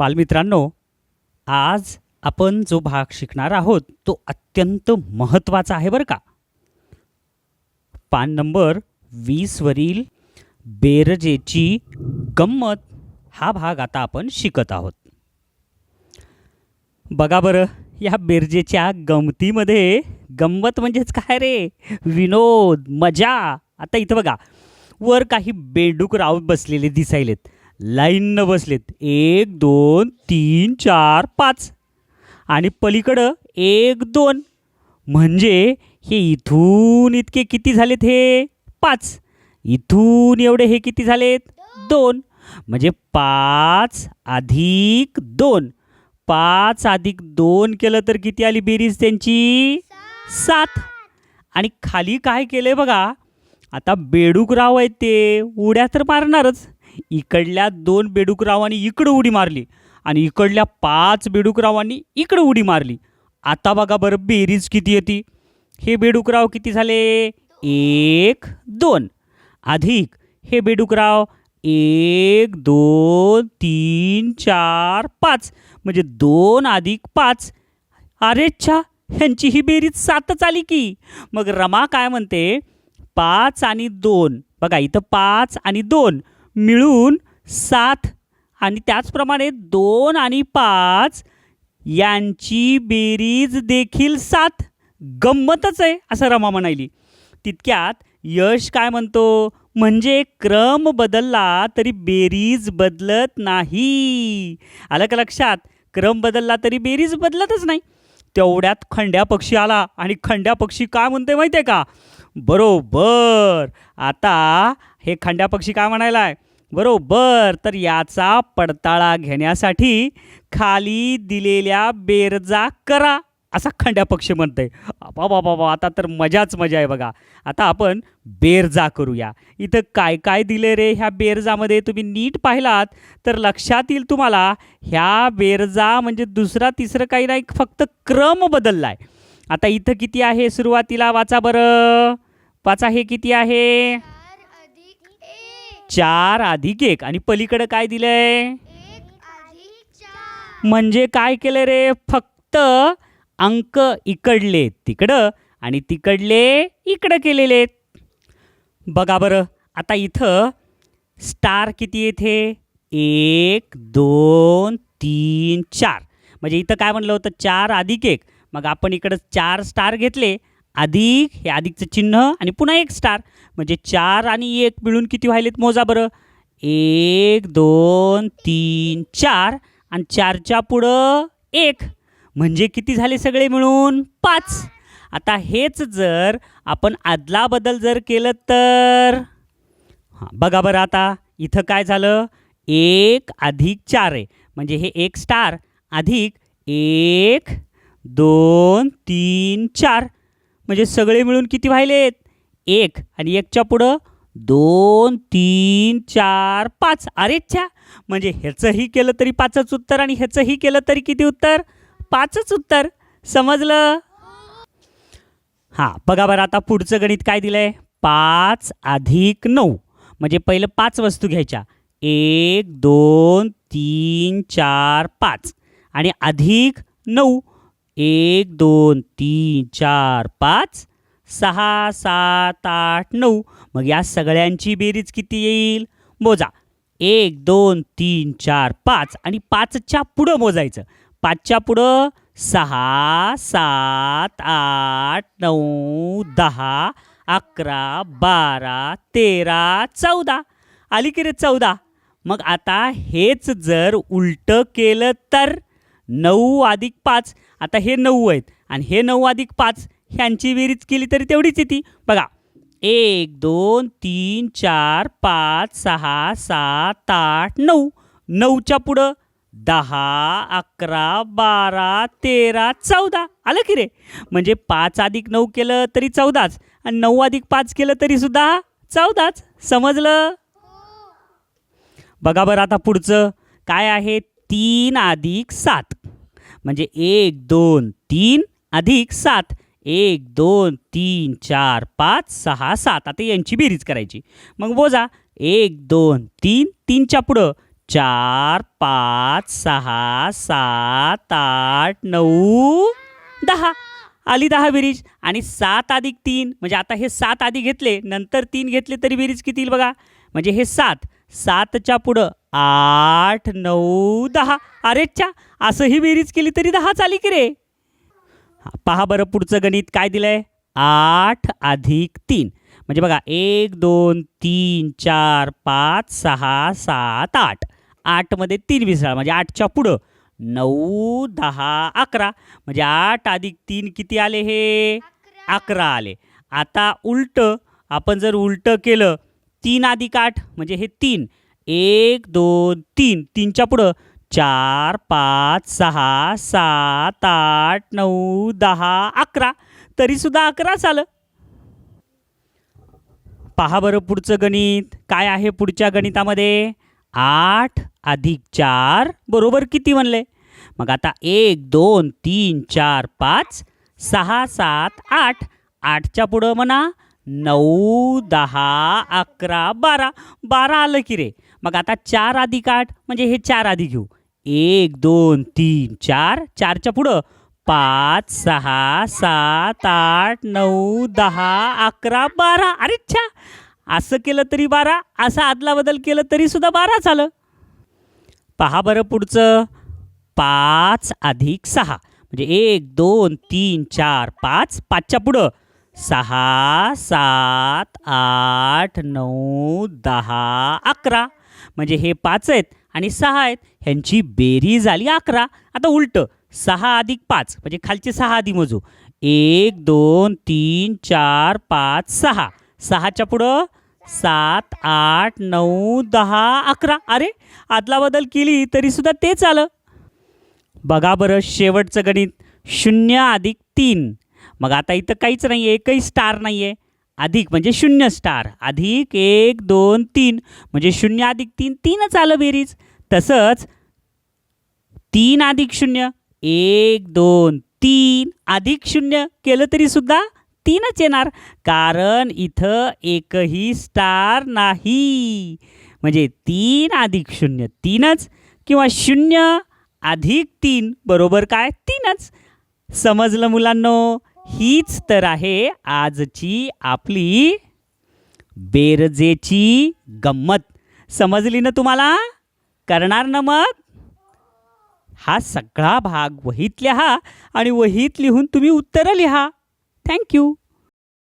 बालमित्रांनो आज आपण जो भाग शिकणार आहोत तो अत्यंत महत्त्वाचा आहे बरं का. पान नंबर वीसवरील बेरजेची गंमत हा भाग आता आपण शिकत आहोत. बघा बरं या बेरजेच्या गमतीमध्ये गंमत म्हणजेच काय रे? विनोद मजा. आता इथं बघा वर काही बेडूक राव बसलेले दिसायलेत. लाईननं बसलेत. एक दोन तीन चार पाच. आणि पलीकडं एक दोन. म्हणजे हे इथून इतके किती झालेत हे? पाच. इथून एवढे हे किती झालेत? दोन. म्हणजे पाच अधिक दोन. पाच अधिक दोन केलं तर किती आली बेरीज त्यांची? सात. आणि खाली काय केलं आहे बघा? आता बेडूक राव आहेत ते. उड्या तर मारणारच. इकडल्या दोन बेडूकरावांनी इकडं उडी मारली आणि इकडल्या पाच बेडूकरावांनी इकडं उडी मारली. आता बघा बरं बेरीज किती येते? हे बेडूकराव किती झाले? एक दोन. अधिक हे बेडूकराव एक दोन तीन चार पाच. म्हणजे दोन अधिक पाच. अरे छा ह्यांची ही बेरीज सातच आली की. मग रमा काय म्हणते? पाच आणि दोन. बघा इथं पाच आणि दोन. मिळून सात आणि त्याचप्रमाणे दोन आणि पाच यांची बेरीज देखील सात. गंमतच आहे असं रमा म्हणाली तितक्यात यश काय म्हणतो? म्हणजे क्रम बदलला तरी बेरीज बदलत नाही. आलं का लक्षात? क्रम बदलला तरी बेरीज बदलतच नाही. तेवढ्यात खंड्या पक्षी आला. आणि खंड्या पक्षी काय म्हणते माहिती आहे का? बरोबर. आता हे खंड्या पक्षी काय म्हणायला आहे बरोबर. तर याचा पडताळा घेण्यासाठी खाली दिलेल्या बेरजा करा. असा खंड्या पक्षी म्हणतंय. बाबा बाबा आता तर मजाच मजा आहे बघा. आता आपण बेरजा करूया. इथं काय काय दिले रे ह्या बेरजामध्ये? तुम्ही नीट पाहिलात तर लक्षात येईल तुम्हाला ह्या बेरजा म्हणजे दुसरा तिसरं काही नाही फक्त क्रम बदललाय. आता इथं किती आहे सुरुवातीला? वाचा बरं. वाचा हे किती आहे? चार अधिक एक. आणि पलीकडं काय दिलंय? म्हणजे काय केलं रे? फक्त अंक इकडले तिकडं आणि तिकडले इकडं केलेले. आहेत बघा बरं आता इथं स्टार किती येथे? एक दोन तीन चार. म्हणजे इथं काय म्हणलं होतं? चार अधिक एक. मग आपण इकडं चार स्टार घेतले. अधिक हे अधिकचं चिन्ह आणि पुन्हा एक स्टार. म्हणजे चार आणि एक मिळून किती व्हायलेत? मोजा बरं. एक दोन तीन चार. आणि चारच्या पुढं एक. म्हणजे किती झाले सगळे मिळून? पाच. आता हेच जर आपण आदला बदल जर केलं तर? हां बघा बरं आता. इथं काय झालं? एक अधिक चार आहे. म्हणजे हे एक स्टार अधिक एक दोन तीन चार. म्हणजे सगळे मिळून किती व्हायलेत? एक. आणि एकच्या पुढं दोन तीन चार पाच. अरे छा म्हणजे ह्याचंही केलं तरी पाचच उत्तर आणि ह्याचंही केलं तरी किती उत्तर? पाचच उत्तर. समजलं? हां बघा बरं आता पुढचं गणित काय दिलं आहे पाच अधिक नऊ. म्हणजे पहिलं पाच वस्तू घ्यायच्या. एक दोन तीन चार पाच. आणि अधिक नऊ. एक दोन तीन चार पाच. सहा सात आठ नऊ. मग या सगळ्यांची बेरीज किती येईल? मोजा. एक दोन तीन चार पाच. आणि पाचच्या पुढं मोजायचं. पाचच्या पुढं सहा सात आठ नऊ दहा अकरा बारा तेरा चौदा. आली की रे चौदा. मग आता हेच जर उलटं केलं तर नऊ अधिक पाच. आता हे नऊ आहेत आणि हे नऊ अधिक पाच ह्यांची बेरीज केली तरी तेवढीच येते. बघा. एक दोन तीन चार पाच सहा सात आठ नऊ. नऊच्या पुढं दहा अकरा बारा तेरा चौदा. आलं की रे? म्हणजे पाच अधिक नऊ केलं तरी चौदाच आणि नऊ अधिक पाच केलं तरी सुद्धा चौदाच. समजलं? बघा बरं आता पुढचं. काय आहे? तीन अधिक सात. म्हणजे एक दोन तीन अधिक सात. एक दोन तीन चार पाच सहा सात. आता यांची बेरीज करायची. मग बोजा. एक दोन तीन तीनच्या पुढं. चार पाच सहा सात आठ नऊ दहा. आली दहा बेरीज आणि सात अधिक तीन म्हणजे आता हे सात आधी घेतले नंतर तीन घेतले तरी बेरीज किती येईल बघा? म्हणजे हे सात सातच्या पुढं आठ नऊ दहा. अरेच्छा असंही बेरीज केली तरी दहाच आली की रे. पहा बरं पुढचं गणित काय दिलंय? आठ अधिक तीन. म्हणजे बघा एक दोन तीन चार पाच सहा सात आठ. आठमध्ये तीन विसरा म्हणजे आठच्या पुढं. नऊ दहा अकरा. म्हणजे आठ अधिक तीन किती आले हे? अकरा. आले. आता उलटं आपण जर उलटं केलं तीन अधिक आठ म्हणजे हे तीन. एक दोन तीन. तीनच्या पुढं. चार पाच सहा सात आठ नऊ दहा अकरा. तरीसुद्धा अकराच आलं पहा बरं पुढचं गणित. काय आहे पुढच्या गणितामध्ये? आठ अधिक चार बरोबर किती म्हणले? मग आता एक दोन तीन चार पाच सहा सात आठ. आठच्या पुढं म्हणा नऊ दहा अकरा बारा. बारा आलं की रे. मग आता चार अधिक आठ म्हणजे हे चार आधी घेऊ. एक दोन तीन चार. चारच्या पुढं. पाच सहा सात आठ नऊ दहा अकरा बारा. अरे छा! असं केलं तरी बारा असं आदला बदल केलं तरी सुद्धा बाराच आलं पहा बरं पुढचं. पाच अधिक सहा. म्हणजे एक दोन तीन चार पाच पाचच्या पुढं. सहा सात आठ नऊ दहा अकरा. म्हणजे हे पाच आहेत आणि सहा आहेत. ह्यांची बेरीज आली अकरा. आता उलटं सहा अधिक पाच. म्हणजे खालचे सहा आधी मोजू. एक दोन तीन चार पाच सहा. सहाच्या पुढं सात आठ नऊ दहा अकरा. अरे आदला बदल केली तरीसुद्धा तेच आलं. बघा बरं शेवटचं गणित. शून्य अधिक तीन. मग आता इथं काहीच नाही आहे एकही स्टार नाही आहे अधिक म्हणजे शून्य स्टार अधिक एक दोन तीन. म्हणजे शून्य अधिक तीन तीनच आलं बेरीज. तसंच तीन अधिक शून्य एक दोन तीन. अधिक शून्य केलं तरी सुद्धा तीनच येणार. कारण इथं एकही स्टार नाही. म्हणजे तीन अधिक शून्य तीनच किंवा शून्य अधिक तीन बरोबर काय? तीनच. समजलं मुलांनो? हीच तर आहे आजची आपली बेरजेची गंमत. समजली ना तुम्हाला? करणार ना मग? हा सगळा भाग वहीत लिहा आणि वहीत लिहून तुम्ही उत्तरं लिहा. Thank you.